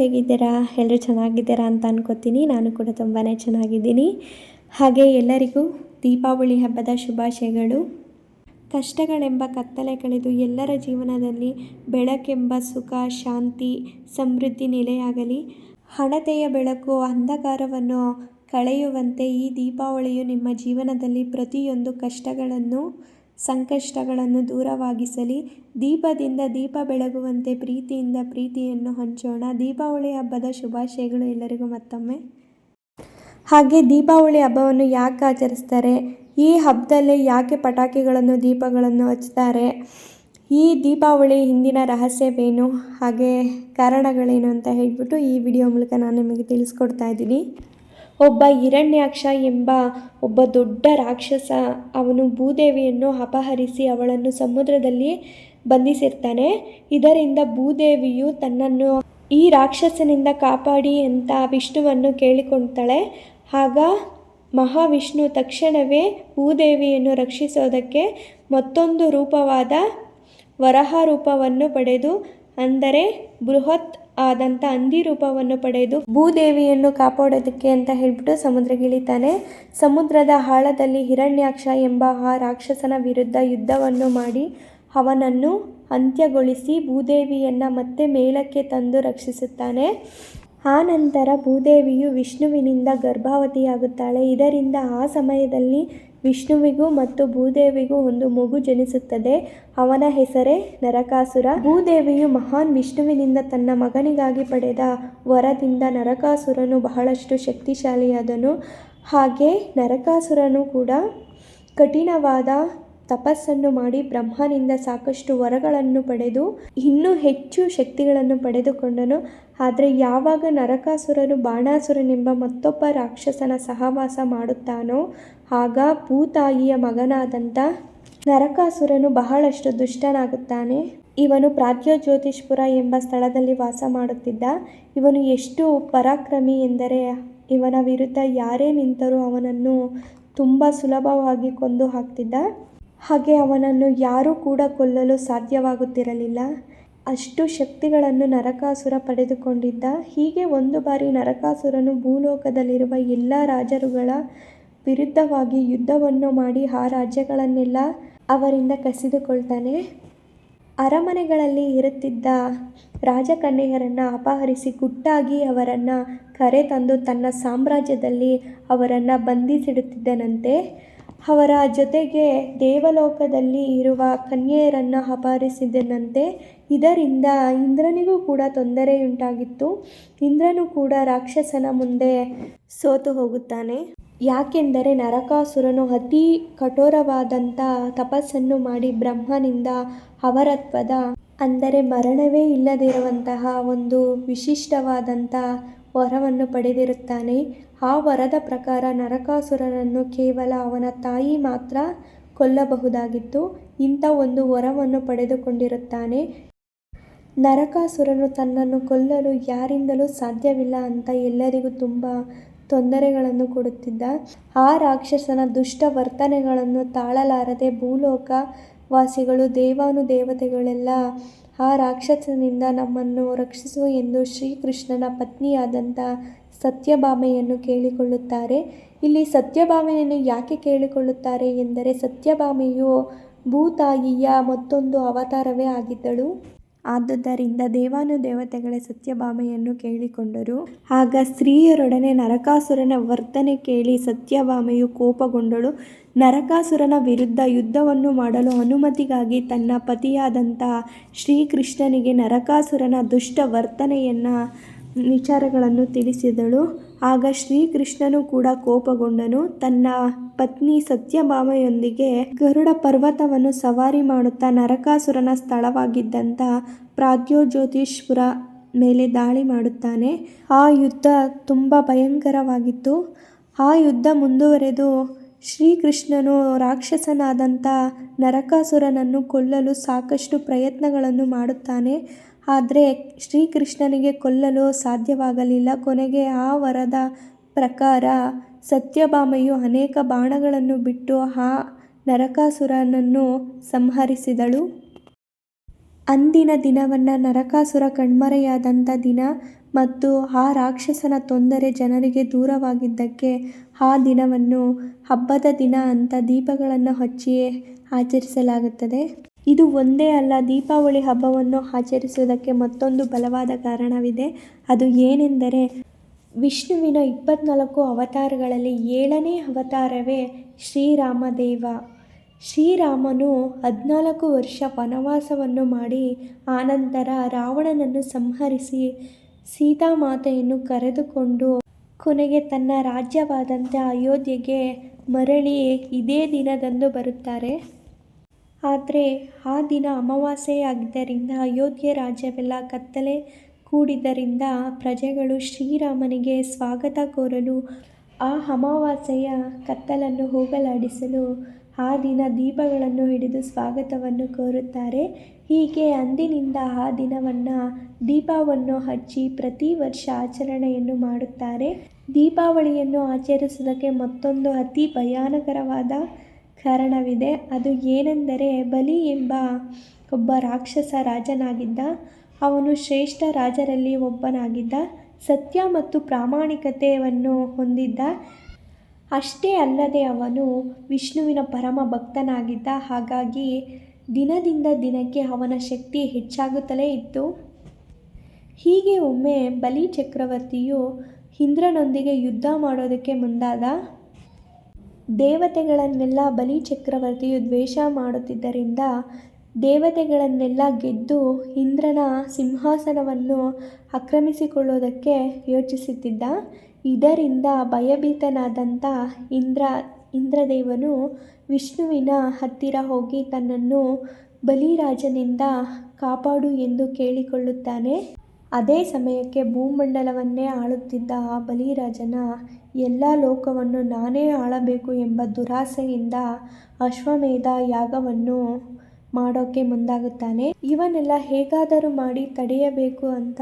ಹೇಗಿದ್ದೀರಾ? ಎಲ್ಲರೂ ಚೆನ್ನಾಗಿದ್ದೀರಾ ಅಂತ ಅನ್ಕೋತೀನಿ. ನಾನು ಕೂಡ ತುಂಬಾ ಚೆನ್ನಾಗಿದ್ದೀನಿ. ಹಾಗೆ ಎಲ್ಲರಿಗೂ ದೀಪಾವಳಿ ಹಬ್ಬದ ಶುಭಾಶಯಗಳು. ಕಷ್ಟಗಳೆಂಬ ಕತ್ತಲೆ ಕಳೆದು ಎಲ್ಲರ ಜೀವನದಲ್ಲಿ ಬೆಳಕೆಂಬ ಸುಖ, ಶಾಂತಿ, ಸಮೃದ್ಧಿ ನೆಲೆಯಾಗಲಿ. ಹಣತೆಯ ಬೆಳಕು, ಅಂಧಕಾರವನ್ನು ಕಳೆಯುವಂತೆ ಈ ದೀಪಾವಳಿಯು ನಿಮ್ಮ ಜೀವನದಲ್ಲಿ ಪ್ರತಿಯೊಂದು ಕಷ್ಟಗಳನ್ನು ಸಂಕಷ್ಟಗಳನ್ನು ದೂರವಾಗಿಸಲಿ. ದೀಪದಿಂದ ದೀಪ ಬೆಳಗುವಂತೆ ಪ್ರೀತಿಯಿಂದ ಪ್ರೀತಿಯನ್ನು ಹಂಚೋಣ. ದೀಪಾವಳಿ ಹಬ್ಬದ ಶುಭಾಶಯಗಳು ಎಲ್ಲರಿಗೂ ಮತ್ತೊಮ್ಮೆ. ಹಾಗೆ ದೀಪಾವಳಿ ಹಬ್ಬವನ್ನು ಯಾಕೆ ಆಚರಿಸ್ತಾರೆ? ಈ ಹಬ್ಬದಲ್ಲಿ ಯಾಕೆ ಪಟಾಕಿಗಳನ್ನು, ದೀಪಗಳನ್ನು ಹಚ್ತಾರೆ? ಈ ದೀಪಾವಳಿ ಹಿಂದಿನ ರಹಸ್ಯವೇನು? ಹಾಗೆ ಕಾರಣಗಳೇನು ಅಂತ ಹೇಳಿಬಿಟ್ಟು ಈ ವಿಡಿಯೋ ಮೂಲಕ ನಾನು ನಿಮಗೆ ತಿಳಿಸ್ಕೊಡ್ತಾ ಇದ್ದೀನಿ. ಒಬ್ಬ ಹಿರಣ್ಯಾಕ್ಷ ಎಂಬ ಒಬ್ಬ ದೊಡ್ಡ ರಾಕ್ಷಸ ಅವನು ಭೂದೇವಿಯನ್ನು ಅಪಹರಿಸಿ ಅವಳನ್ನು ಸಮುದ್ರದಲ್ಲಿ ಬಂಧಿಸಿರ್ತಾನೆ. ಇದರಿಂದ ಭೂದೇವಿಯು ತನ್ನನ್ನು ಈ ರಾಕ್ಷಸನಿಂದ ಕಾಪಾಡಿ ಅಂತ ವಿಷ್ಣುವನ್ನು ಕೇಳಿಕೊಳ್ತಾಳೆ. ಆಗ ಮಹಾವಿಷ್ಣು ತಕ್ಷಣವೇ ಭೂದೇವಿಯನ್ನು ರಕ್ಷಿಸೋದಕ್ಕೆ ಮತ್ತೊಂದು ರೂಪವಾದ ವರಹ ರೂಪವನ್ನು ಪಡೆದು, ಅಂದರೆ ಬೃಹತ್ ಆದಂಥ ಹಂದಿ ರೂಪವನ್ನು ಪಡೆದು ಭೂದೇವಿಯನ್ನು ಕಾಪಾಡೋದಕ್ಕೆ ಅಂತ ಹೇಳ್ಬಿಟ್ಟು ಸಮುದ್ರಗಿಳಿತಾನೆ ಸಮುದ್ರದ ಆಳದಲ್ಲಿ ಹಿರಣ್ಯಾಕ್ಷ ಎಂಬ ಆ ರಾಕ್ಷಸನ ವಿರುದ್ಧ ಯುದ್ಧವನ್ನು ಮಾಡಿ ಅವನನ್ನು ಅಂತ್ಯಗೊಳಿಸಿ ಭೂದೇವಿಯನ್ನು ಮತ್ತೆ ಮೇಲಕ್ಕೆ ತಂದು ರಕ್ಷಿಸುತ್ತಾನೆ. ಆ ನಂತರ ಭೂದೇವಿಯು ವಿಷ್ಣುವಿನಿಂದ ಗರ್ಭಾವತಿಯಾಗುತ್ತಾಳೆ. ಇದರಿಂದ ಆ ಸಮಯದಲ್ಲಿ ವಿಷ್ಣುವಿಗೂ ಮತ್ತು ಭೂದೇವಿಗೂ ಒಂದು ಮಗು ಜನಿಸುತ್ತದೆ. ಅವನ ಹೆಸರೇ ನರಕಾಸುರ. ಭೂದೇವಿಯು ಮಹಾನ್ ವಿಷ್ಣುವಿನಿಂದ ತನ್ನ ಮಗನಿಗಾಗಿ ಪಡೆದ ವರದಿಂದ ನರಕಾಸುರನು ಬಹಳಷ್ಟು ಶಕ್ತಿಶಾಲಿಯಾದನು. ಹಾಗೆ ನರಕಾಸುರನು ಕೂಡ ಕಠಿಣವಾದ ತಪಸ್ಸನ್ನು ಮಾಡಿ ಬ್ರಹ್ಮನಿಂದ ಸಾಕಷ್ಟು ವರಗಳನ್ನು ಪಡೆದು, ಇನ್ನೂ ಹೆಚ್ಚು ಶಕ್ತಿಗಳನ್ನು ಪಡೆದುಕೊಂಡನು. ಆದರೆ ಯಾವಾಗ ನರಕಾಸುರನು ಬಾಣಾಸುರನೆಂಬ ಮತ್ತೊಬ್ಬ ರಾಕ್ಷಸನ ಸಹವಾಸ ಮಾಡುತ್ತಾನೋ, ಆಗ ಭೂತಾಯಿಯ ಮಗನಾದಂಥ ನರಕಾಸುರನು ಬಹಳಷ್ಟು ದುಷ್ಟನಾಗುತ್ತಾನೆ. ಇವನು ಪ್ರಾಗ್ಯೋಜ್ಯೋತಿಷ್ಪುರ ಎಂಬ ಸ್ಥಳದಲ್ಲಿ ವಾಸ ಮಾಡುತ್ತಿದ್ದ. ಇವನು ಎಷ್ಟು ಪರಾಕ್ರಮಿ ಎಂದರೆ, ಇವನ ವಿರುದ್ಧ ಯಾರೇ ನಿಂತರೂ ಅವನನ್ನು ತುಂಬ ಸುಲಭವಾಗಿ ಕೊಂದು ಹಾಕ್ತಿದ್ದ. ಹಾಗೆ ಅವನನ್ನು ಯಾರೂ ಕೂಡ ಕೊಲ್ಲಲು ಸಾಧ್ಯವಾಗುತ್ತಿರಲಿಲ್ಲ. ಅಷ್ಟು ಶಕ್ತಿಗಳನ್ನು ನರಕಾಸುರ ಪಡೆದುಕೊಂಡಿದ್ದ. ಹೀಗೆ ಒಂದು ಬಾರಿ ನರಕಾಸುರನು ಭೂಲೋಕದಲ್ಲಿರುವ ಎಲ್ಲ ರಾಜರುಗಳ ವಿರುದ್ಧವಾಗಿ ಯುದ್ಧವನ್ನು ಮಾಡಿ ಆ ರಾಜ್ಯಗಳನ್ನೆಲ್ಲ ಅವರಿಂದ ಕಸಿದುಕೊಳ್ತಾನೆ. ಅರಮನೆಗಳಲ್ಲಿ ಇರುತ್ತಿದ್ದ ರಾಜಕನ್ಯೆಯರನ್ನು ಅಪಹರಿಸಿ ಗುಟ್ಟಾಗಿ ಅವರನ್ನು ಕರೆತಂದು ತನ್ನ ಸಾಮ್ರಾಜ್ಯದಲ್ಲಿ ಅವರನ್ನು ಬಂಧಿಸಿಡುತ್ತಿದ್ದನಂತೆ. ಅವರ ಜೊತೆಗೆ ದೇವಲೋಕದಲ್ಲಿ ಇರುವ ಕನ್ಯೆಯರನ್ನು ಅಪಹರಿಸಿದನಂತೆ ಇದರಿಂದ ಇಂದ್ರನಿಗೂ ಕೂಡ ತೊಂದರೆಯುಂಟಾಗಿತ್ತು. ಇಂದ್ರನು ಕೂಡ ರಾಕ್ಷಸನ ಮುಂದೆ ಸೋತು ಹೋಗುತ್ತಾನೆ. ಯಾಕೆಂದರೆ ನರಕಾಸುರನು ಅತಿ ಕಠೋರವಾದಂಥ ತಪಸ್ಸನ್ನು ಮಾಡಿ ಬ್ರಹ್ಮನಿಂದ ಅವರತ್ವದ ಅಂದರೆ ಮರಣವೇ ಇಲ್ಲದಿರುವಂತಹ ಒಂದು ವಿಶಿಷ್ಟವಾದಂಥ ವರವನ್ನು ಪಡೆದಿರುತ್ತಾನೆ. ಆ ವರದ ಪ್ರಕಾರ ನರಕಾಸುರನನ್ನು ಕೇವಲ ಅವನ ತಾಯಿ ಮಾತ್ರ ಕೊಲ್ಲಬಹುದಾಗಿತ್ತು. ಇಂಥ ಒಂದು ವರವನ್ನು ಪಡೆದುಕೊಂಡಿರುತ್ತಾನೆ. ನರಕಾಸುರನು ತನ್ನನ್ನು ಕೊಲ್ಲಲು ಯಾರಿಂದಲೂ ಸಾಧ್ಯವಿಲ್ಲ ಅಂತ ಎಲ್ಲರಿಗೂ ತುಂಬ ತೊಂದರೆಗಳನ್ನು ಕೊಡುತ್ತಿದ್ದ. ಆ ರಾಕ್ಷಸನ ದುಷ್ಟ ವರ್ತನೆಗಳನ್ನು ತಾಳಲಾರದೆ ಭೂಲೋಕ ವಾಸಿಗಳು ದೇವಾನುದೇವತೆಗಳೆಲ್ಲ ಆ ರಾಕ್ಷಸನಿಂದ ನಮ್ಮನ್ನು ರಕ್ಷಿಸು ಎಂದು ಶ್ರೀಕೃಷ್ಣನ ಪತ್ನಿಯಾದಂಥ ಸತ್ಯಭಾಮೆಯನ್ನು ಕೇಳಿಕೊಳ್ಳುತ್ತಾರೆ. ಇಲ್ಲಿ ಸತ್ಯಭಾಮೆಯನ್ನು ಯಾಕೆ ಕೇಳಿಕೊಳ್ಳುತ್ತಾರೆ ಎಂದರೆ ಸತ್ಯಭಾಮೆಯು ಭೂತಾಯಿಯ ಮತ್ತೊಂದು ಅವತಾರವೇ ಆಗಿದ್ದಳು. ಆದುದರಿಂದ ದೇವಾನುದೇವತೆಗಳ ಸತ್ಯಭಾಮೆಯನ್ನು ಕೇಳಿಕೊಂಡರು. ಆಗ ಸ್ತ್ರೀಯರೊಡನೆ ನರಕಾಸುರನ ವರ್ತನೆ ಕೇಳಿ ಸತ್ಯಭಾಮೆಯು ಕೋಪಗೊಂಡಳು. ನರಕಾಸುರನ ವಿರುದ್ಧ ಯುದ್ಧವನ್ನು ಮಾಡಲು ಅನುಮತಿಗಾಗಿ ತನ್ನ ಪತಿಯಾದಂಥ ಶ್ರೀಕೃಷ್ಣನಿಗೆ ನರಕಾಸುರನ ದುಷ್ಟ ವರ್ತನೆಯನ್ನು ವಿಚಾರಗಳನ್ನು ತಿಳಿಸಿದಳು. ಆಗ ಶ್ರೀಕೃಷ್ಣನು ಕೂಡ ಕೋಪಗೊಂಡನು. ತನ್ನ ಪತ್ನಿ ಸತ್ಯಭಾಮೆಯೊಂದಿಗೆ ಗರುಡ ಪರ್ವತವನ್ನು ಸವಾರಿ ಮಾಡುತ್ತಾ ನರಕಾಸುರನ ಸ್ಥಳವಾಗಿದ್ದಂಥ ಪ್ರಾದ್ಯೋಜ್ಯೋತಿಷ್ಪುರ ಮೇಲೆ ದಾಳಿ ಮಾಡುತ್ತಾನೆ. ಆ ಯುದ್ಧ ತುಂಬ ಭಯಂಕರವಾಗಿತ್ತು. ಆ ಯುದ್ಧ ಮುಂದುವರೆದು ಶ್ರೀಕೃಷ್ಣನು ರಾಕ್ಷಸನಾದಂಥ ನರಕಾಸುರನನ್ನು ಕೊಲ್ಲಲು ಸಾಕಷ್ಟು ಪ್ರಯತ್ನಗಳನ್ನು ಮಾಡುತ್ತಾನೆ. ಆದರೆ ಶ್ರೀಕೃಷ್ಣನಿಗೆ ಕೊಲ್ಲಲು ಸಾಧ್ಯವಾಗಲಿಲ್ಲ. ಕೊನೆಗೆ ಆ ವರದ ಪ್ರಕಾರ ಸತ್ಯಭಾಮೆಯು ಅನೇಕ ಬಾಣಗಳನ್ನು ಬಿಟ್ಟು ಆ ನರಕಾಸುರನನ್ನು ಸಂಹರಿಸಿದಳು. ಅಂದಿನ ದಿನವನ್ನು ನರಕಾಸುರ ಕಣ್ಮರೆಯಾದಂಥ ದಿನ ಮತ್ತು ಆ ರಾಕ್ಷಸನ ತೊಂದರೆ ಜನರಿಗೆ ದೂರವಾಗಿದ್ದಕ್ಕೆ ಆ ದಿನವನ್ನು ಹಬ್ಬದ ದಿನ ಅಂತ ದೀಪಗಳನ್ನು ಹಚ್ಚಿ ಆಚರಿಸಲಾಗುತ್ತದೆ. ಇದು ಒಂದೇ ಅಲ್ಲ, ದೀಪಾವಳಿ ಹಬ್ಬವನ್ನು ಆಚರಿಸುವುದಕ್ಕೆ ಮತ್ತೊಂದು ಬಲವಾದ ಕಾರಣವಿದೆ. ಅದು ಏನೆಂದರೆ, ವಿಷ್ಣುವಿನ ಇಪ್ಪತ್ನಾಲ್ಕು ಅವತಾರಗಳಲ್ಲಿ ಏಳನೇ ಅವತಾರವೇ ಶ್ರೀರಾಮದೇವ. ಶ್ರೀರಾಮನು ಹದಿನಾಲ್ಕು ವರ್ಷ ವನವಾಸವನ್ನು ಮಾಡಿ, ಆನಂತರ ರಾವಣನನ್ನು ಸಂಹರಿಸಿ, ಸೀತಾಮಾತೆಯನ್ನು ಕರೆದುಕೊಂಡು ಕೊನೆಗೆ ತನ್ನ ರಾಜ್ಯವಾದಂಥ ಅಯೋಧ್ಯೆಗೆ ಮರಳಿ ಇದೇ ದಿನದಂದು ಬರುತ್ತಾರೆ. ಆದರೆ ಆ ದಿನ ಅಮಾವಾಸ್ಯೆ ಆಗಿದ್ದರಿಂದ ಅಯೋಧ್ಯೆ ರಾಜ್ಯವೆಲ್ಲ ಕತ್ತಲೆ ಕೂಡಿದ್ದರಿಂದ ಪ್ರಜೆಗಳು ಶ್ರೀರಾಮನಿಗೆ ಸ್ವಾಗತ ಕೋರಲು ಆ ಅಮಾವಾಸ್ಯೆಯ ಕತ್ತಲನ್ನು ಹೋಗಲಾಡಿಸಲು ಆ ದಿನ ದೀಪಗಳನ್ನು ಹಿಡಿದು ಸ್ವಾಗತವನ್ನು ಕೋರುತ್ತಾರೆ. ಹೀಗೆ ಅಂದಿನಿಂದ ಆ ದಿನವನ್ನು ದೀಪವನ್ನು ಹಚ್ಚಿ ಪ್ರತಿ ವರ್ಷ ಆಚರಣೆಯನ್ನು ಮಾಡುತ್ತಾರೆ. ದೀಪಾವಳಿಯನ್ನು ಆಚರಿಸುವುದಕ್ಕೆ ಮತ್ತೊಂದು ಅತಿ ಭಯಾನಕರವಾದ ಕಾರಣವಿದೆ. ಅದು ಏನೆಂದರೆ ಬಲಿ ಎಂಬ ಒಬ್ಬ ರಾಕ್ಷಸ ರಾಜನಾಗಿದ್ದ, ಅವನು ಶ್ರೇಷ್ಠ ರಾಜರಲ್ಲಿ ಒಬ್ಬನಾಗಿದ್ದ, ಸತ್ಯ ಮತ್ತು ಪ್ರಾಮಾಣಿಕತೆಯನ್ನು ಹೊಂದಿದ್ದ. ಅಷ್ಟೇ ಅಲ್ಲದೆ ಅವನು ವಿಷ್ಣುವಿನ ಪರಮ ಭಕ್ತನಾಗಿದ್ದ, ಹಾಗಾಗಿ ದಿನದಿಂದ ದಿನಕ್ಕೆ ಅವನ ಶಕ್ತಿ ಹೆಚ್ಚಾಗುತ್ತಲೇ ಇತ್ತು. ಹೀಗೆ ಒಮ್ಮೆ ಬಲಿ ಚಕ್ರವರ್ತಿಯು ಇಂದ್ರನೊಂದಿಗೆ ಯುದ್ಧ ಮಾಡೋದಕ್ಕೆ ಮುಂದಾದ. ದೇವತೆಗಳನ್ನೆಲ್ಲ ಬಲಿ ಚಕ್ರವರ್ತಿಯು ದ್ವೇಷ ಮಾಡುತ್ತಿದ್ದರಿಂದ ದೇವತೆಗಳನ್ನೆಲ್ಲ ಗೆದ್ದು ಇಂದ್ರನ ಸಿಂಹಾಸನವನ್ನು ಆಕ್ರಮಿಸಿಕೊಳ್ಳುವುದಕ್ಕೆ ಯೋಚಿಸುತ್ತಿದ್ದ. ಇದರಿಂದ ಭಯಭೀತನಾದಂಥ ಇಂದ್ರ, ಇಂದ್ರದೇವನು ವಿಷ್ಣುವಿನ ಹತ್ತಿರ ಹೋಗಿ ತನ್ನನ್ನು ಬಲಿರಾಜನಿಂದ ಕಾಪಾಡು ಎಂದು ಕೇಳಿಕೊಳ್ಳುತ್ತಾನೆ. ಅದೇ ಸಮಯಕ್ಕೆ ಭೂಮಂಡಲವನ್ನೇ ಆಳುತ್ತಿದ್ದ ಆ ಬಲಿರಾಜನ ಎಲ್ಲ ಲೋಕವನ್ನು ನಾನೇ ಆಳಬೇಕು ಎಂಬ ದುರಾಸೆಯಿಂದ ಅಶ್ವಮೇಧ ಯಾಗವನ್ನು ಮಾಡೋಕೆ ಮುಂದಾಗುತ್ತಾನೆ. ಇವನ್ನೆಲ್ಲ ಹೇಗಾದರೂ ಮಾಡಿ ತಡೆಯಬೇಕು ಅಂತ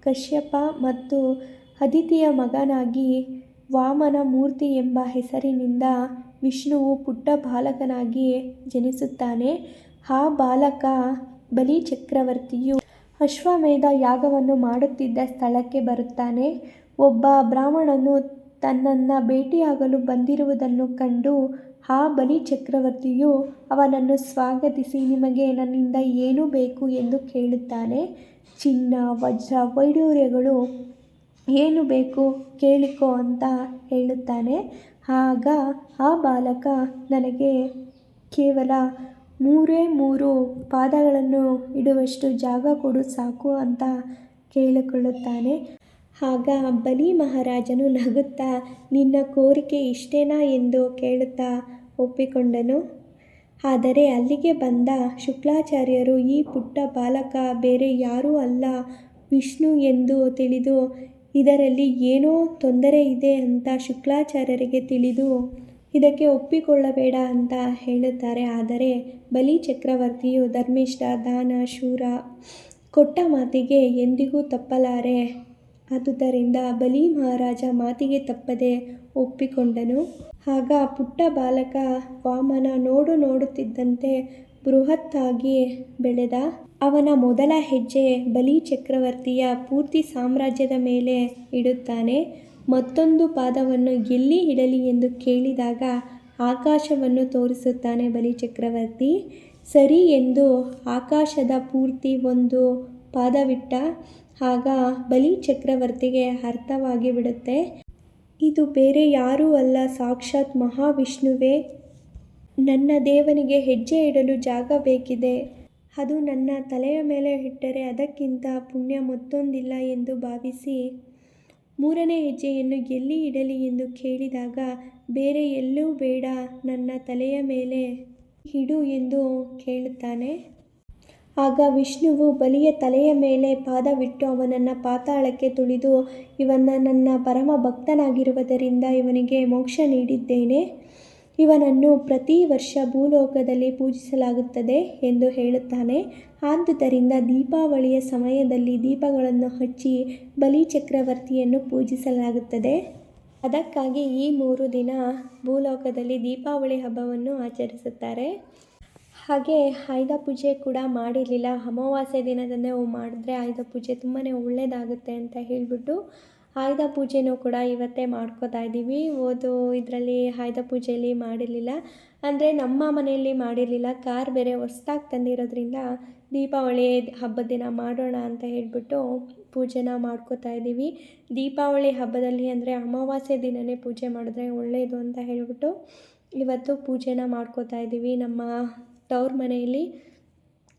ಕಶ್ಯಪ ಮತ್ತು ಅದಿತಿಯ ಮಗನಾಗಿ ವಾಮನ ಮೂರ್ತಿ ಎಂಬ ಹೆಸರಿನಿಂದ ವಿಷ್ಣುವು ಪುಟ್ಟ ಬಾಲಕನಾಗಿ ಜನಿಸುತ್ತಾನೆ. ಆ ಬಾಲಕ ಬಲಿ ಚಕ್ರವರ್ತಿಯು ಅಶ್ವಮೇಧ ಯಾಗವನ್ನು ಮಾಡುತ್ತಿದ್ದ ಸ್ಥಳಕ್ಕೆ ಬರುತ್ತಾನೆ. ಒಬ್ಬ ಬ್ರಾಹ್ಮಣನು ತನ್ನನ್ನು ಭೇಟಿಯಾಗಲು ಬಂದಿರುವುದನ್ನು ಕಂಡು ಆ ಬಲಿ ಚಕ್ರವರ್ತಿಯು ಅವನನ್ನು ಸ್ವಾಗತಿಸಿ ನಿಮಗೆ ನನ್ನಿಂದ ಏನು ಬೇಕು ಎಂದು ಕೇಳುತ್ತಾನೆ. ಚಿನ್ನ, ವಜ್ರ ವೈಡೂರ್ಯಗಳು ಏನು ಬೇಕು ಕೇಳಿಕೋ ಅಂತ ಹೇಳುತ್ತಾನೆ. ಆಗ ಆ ಬಾಲಕ ನನಗೆ ಕೇವಲ ಮೂರೇ ಮೂರು ಪಾದಗಳನ್ನು ಇಡುವಷ್ಟು ಜಾಗ ಕೊಡು ಸಾಕು ಅಂತ ಕೇಳಿಕೊಳ್ಳುತ್ತಾನೆ. ಆಗ ಬಲಿ ಮಹಾರಾಜನು ನಗುತ್ತಾ, ನಿನ್ನ ಕೋರಿಕೆ ಇಷ್ಟೇನಾ ಎಂದು ಕೇಳುತ್ತಾ ಒಪ್ಪಿಕೊಂಡನು. ಆದರೆ ಅಲ್ಲಿಗೆ ಬಂದ ಶುಕ್ಲಾಚಾರ್ಯರು, ಈ ಪುಟ್ಟ ಬಾಲಕ ಬೇರೆ ಯಾರೂ ಅಲ್ಲ, ವಿಷ್ಣು ಎಂದು ತಿಳಿದು, ಇದರಲ್ಲಿ ಏನೋ ತೊಂದರೆ ಇದೆ ಅಂತ ಶುಕ್ಲಾಚಾರ್ಯರಿಗೆ ತಿಳಿದು, ಇದಕ್ಕೆ ಒಪ್ಪಿಕೊಳ್ಳಬೇಡ ಅಂತ ಹೇಳುತ್ತಾರೆ. ಆದರೆ ಬಲಿ ಚಕ್ರವರ್ತಿಯು ಧರ್ಮಿಷ್ಠ ದಾನ, ಶೂರ ಕೊಟ್ಟ ಮಾತಿಗೆ ಎಂದಿಗೂ ತಪ್ಪಲಾರೆ. ಆದುದರಿಂದ ಬಲಿ ಮಹಾರಾಜ ಮಾತಿಗೆ ತಪ್ಪದೆ ಒಪ್ಪಿಕೊಂಡನು. ಆಗ ಪುಟ್ಟ ಬಾಲಕ ವಾಮನ ನೋಡು ನೋಡುತ್ತಿದ್ದಂತೆ ಬೃಹತ್ತಾಗಿ ಬೆಳೆದ. ಅವನ ಮೊದಲ ಹೆಜ್ಜೆ ಬಲಿ ಚಕ್ರವರ್ತಿಯ ಪೂರ್ತಿ ಸಾಮ್ರಾಜ್ಯದ ಮೇಲೆ ಇಡುತ್ತಾನೆ. ಮತ್ತೊಂದು ಪಾದವನ್ನು ಎಲ್ಲಿ ಇಡಲಿ ಎಂದು ಕೇಳಿದಾಗ ಆಕಾಶವನ್ನು ತೋರಿಸುತ್ತಾನೆ ಬಲಿ ಚಕ್ರವರ್ತಿ. ಸರಿ ಎಂದು ಆಕಾಶದ ಪೂರ್ತಿ ಒಂದು ಪಾದವಿಟ್ಟ. ಆಗ ಬಲಿ ಚಕ್ರವರ್ತಿಗೆ ಅರ್ಥವಾಗಿ ಬಿಡುತ್ತೆ, ಇದು ಬೇರೆ ಯಾರೂ ಅಲ್ಲ, ಸಾಕ್ಷಾತ್ ಮಹಾವಿಷ್ಣುವೇ. ನನ್ನ ದೇವನಿಗೆ ಹೆಜ್ಜೆ ಇಡಲು ಜಾಗ ಬೇಕಿದೆ. ಅದು ನನ್ನ ತಲೆಯ ಮೇಲೆ ಇಟ್ಟರೆ ಅದಕ್ಕಿಂತ ಪುಣ್ಯ ಮತ್ತೊಂದಿಲ್ಲ ಎಂದು ಭಾವಿಸಿ ಮೂರನೇ ಹೆಜ್ಜೆಯನ್ನು ಎಲ್ಲಿ ಇಡಲಿ ಎಂದು ಕೇಳಿದಾಗ, ಬೇರೆ ಎಲ್ಲೂ ಬೇಡ, ನನ್ನ ತಲೆಯ ಮೇಲೆ ಇಡು ಎಂದು ಕೇಳುತ್ತಾನೆ. ಆಗ ವಿಷ್ಣುವು ಬಲಿಯ ತಲೆಯ ಮೇಲೆ ಪಾದವಿಟ್ಟು ಅವನನ್ನು ಪಾತಾಳಕ್ಕೆ ತುಳಿದು ಇವನ ನನ್ನ ಪರಮ ಭಕ್ತನಾಗಿರುವುದರಿಂದ ಇವನಿಗೆ ಮೋಕ್ಷ ನೀಡಿದ್ದೇನೆ. ಇವನನ್ನು ಪ್ರತಿ ವರ್ಷ ಭೂಲೋಕದಲ್ಲಿ ಪೂಜಿಸಲಾಗುತ್ತದೆ ಎಂದು ಹೇಳುತ್ತಾನೆ. ಆದುದರಿಂದ ದೀಪಾವಳಿಯ ಸಮಯದಲ್ಲಿ ದೀಪಗಳನ್ನು ಹಚ್ಚಿ ಬಲಿ ಚಕ್ರವರ್ತಿಯನ್ನು ಪೂಜಿಸಲಾಗುತ್ತದೆ. ಅದಕ್ಕಾಗಿ ಈ ಮೂರು ದಿನ ಭೂಲೋಕದಲ್ಲಿ ದೀಪಾವಳಿ ಹಬ್ಬವನ್ನು ಆಚರಿಸುತ್ತಾರೆ. ಹಾಗೆ ಆಯುಧ ಪೂಜೆ ಕೂಡ ಮಾಡಿರಲಿಲ್ಲ. ಅಮಾವಾಸ್ಯೆ ದಿನದಂದೇ ಮಾಡಿದ್ರೆ ಆಯುಧ ಪೂಜೆ ತುಂಬಾ ಒಳ್ಳೆಯದಾಗುತ್ತೆ ಅಂತ ಹೇಳಿಬಿಟ್ಟು ಆಯುಧ ಪೂಜೆನೂ ಕೂಡ ಇವತ್ತೇ ಮಾಡ್ಕೋತಾ ಇದ್ದೀವಿ. ಓದು, ಇದರಲ್ಲಿ ಆಯುಧ ಪೂಜೆಯಲ್ಲಿ ಮಾಡಿರಲಿಲ್ಲ. ಅಂದರೆ ನಮ್ಮ ಮನೆಯಲ್ಲಿ ಮಾಡಿರಲಿಲ್ಲ. ಕಾರ್ ಬೇರೆ ಹೊಸ್ದಾಗಿ ತಂದಿರೋದ್ರಿಂದ ದೀಪಾವಳಿ ಹಬ್ಬದ ದಿನ ಮಾಡೋಣ ಅಂತ ಹೇಳಿಬಿಟ್ಟು ಪೂಜೆನ ಮಾಡ್ಕೋತಾ ಇದ್ದೀವಿ. ದೀಪಾವಳಿ ಹಬ್ಬದಲ್ಲಿ ಅಂದರೆ ಅಮಾವಾಸ್ಯೆ ದಿನವೇ ಪೂಜೆ ಮಾಡಿದ್ರೆ ಒಳ್ಳೆಯದು ಅಂತ ಹೇಳಿಬಿಟ್ಟು ಇವತ್ತು ಪೂಜೆನ ಮಾಡ್ಕೋತಾ ಇದ್ದೀವಿ ನಮ್ಮ ತವ್ರ ಮನೆಯಲ್ಲಿ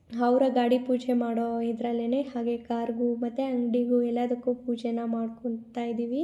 ಅವರ ಗಾಡಿ ಪೂಜೆ ಮಾಡೋ ಇದರಲ್ಲೇ ಹಾಗೆ ಕಾರ್ಗೂ ಮತ್ತು ಅಂಗಡಿಗೂ ಎಲ್ಲದಕ್ಕೂ ಪೂಜೆನ ಮಾಡ್ಕೊತಾ ಇದ್ದೀವಿ.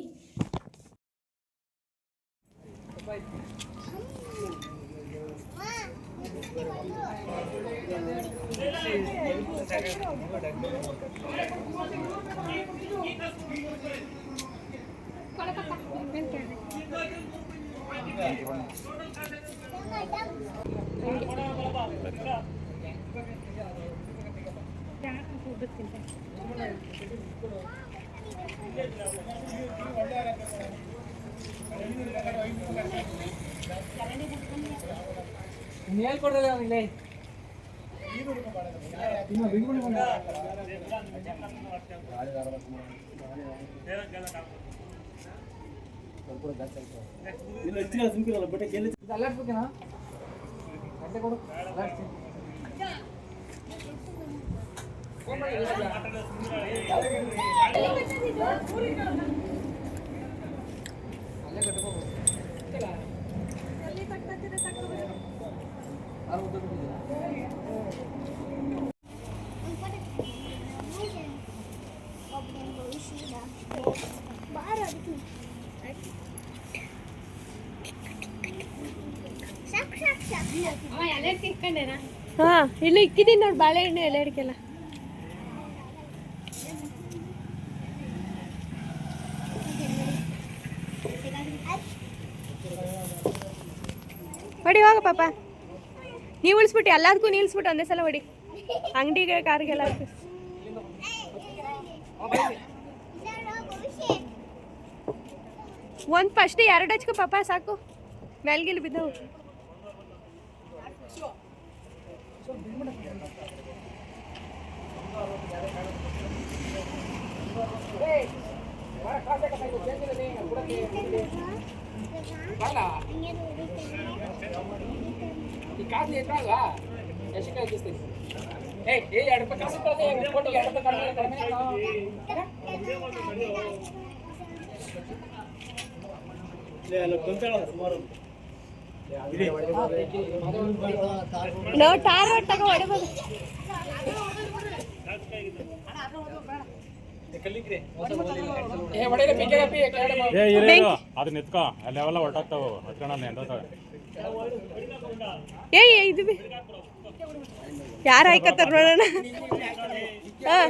ಇನ್ನು ಹೇಳ್ಕೊಡ್ರಲ್ಲ ಅವನಿಗೆ ಇನ್ನು ಬಿಗುಣಿ ಬಂದ ಇದು ಅಲ್ಲಾಡ್ಸ್ಬೇಕೇನಾ ಗಂಟೆ ಹಾಂ. ಇಲ್ಲಿ ಇಕ್ಕಿದೀನಿ ನೋಡಿ ಬಾಳೆಹಣ್ಣು ಅಡಿಕೆಲ್ಲ. ಹೊಡಿ ಹೋಗ ಪಾಪ. ನೀವು ಉಳಿಸ್ಬಿಟ್ಟು ಎಲ್ಲದಕ್ಕೂ ನಿಲ್ಸ್ಬಿಟ್ಟು ಒಂದೇ ಸಲ ಹೊಡಿ. ಅಂಗಡಿಗೆ ಕಾರ್ಗೆಲ್ಲ ಒಂದು ಫಸ್ಟ್ ಎರಡು ಹಚ್ಕೊ ಪಾಪ ಸಾಕು. ಮ್ಯಾಲ್ಗಿಲ್ ಬಿದ್ದವು. ಬರಲ್ಲ ಈ ಕಾಸು ಎತ್ತಾಗ ಎಷ್ಟು ಕಾಸು ಇಸ್ತೀನಿ ಏ ಏ ಎರಡು ರೂಪಾಯಿ ಕಾಸು ಕಳ್ದೆ ಕೊಟ್ಟು ಅದನ್ನ ಎತ್ಕೋ. ಅಲ್ಲಿ ಅವೆಲ್ಲ ಹೊರಟಾಗ್ತಾವ. ಹತ್ಕೊಳಲ್ಲ ಏ ಏ ಇದು ಯಾರು ಐಕತ್ತರ್ ನೋಡೋಣ ಹಾಂ.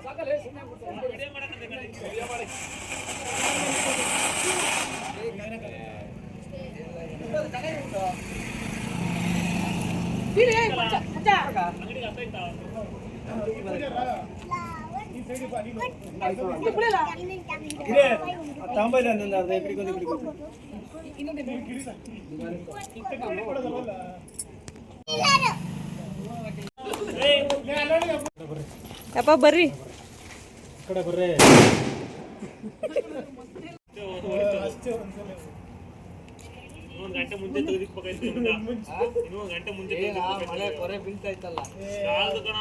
ಇದಚ್ಚ ಅನ್ಕೊಂಡ್ರ ಸಾಕಲ್ಲ ಸುಮ್ಮನೆ ಯಪ್ಪ ಬರ್ರಿ ಈ ಕಡೆ ಬರ್ರೆ. ಇನ್ನೊಂದು ಗಂಟೆ ಮುಂಚೆ ತೆಗೆದಿಕ್ಬೇಕಾಯ್ತು ಇನ್ನೊಂದು ಗಂಟೆ ಮುಂಚೆ ಮಳೆ ಕೊರೆ ಬೀಳ್ತಾ ಇತ್ತಲ್ಲ. ಕಣ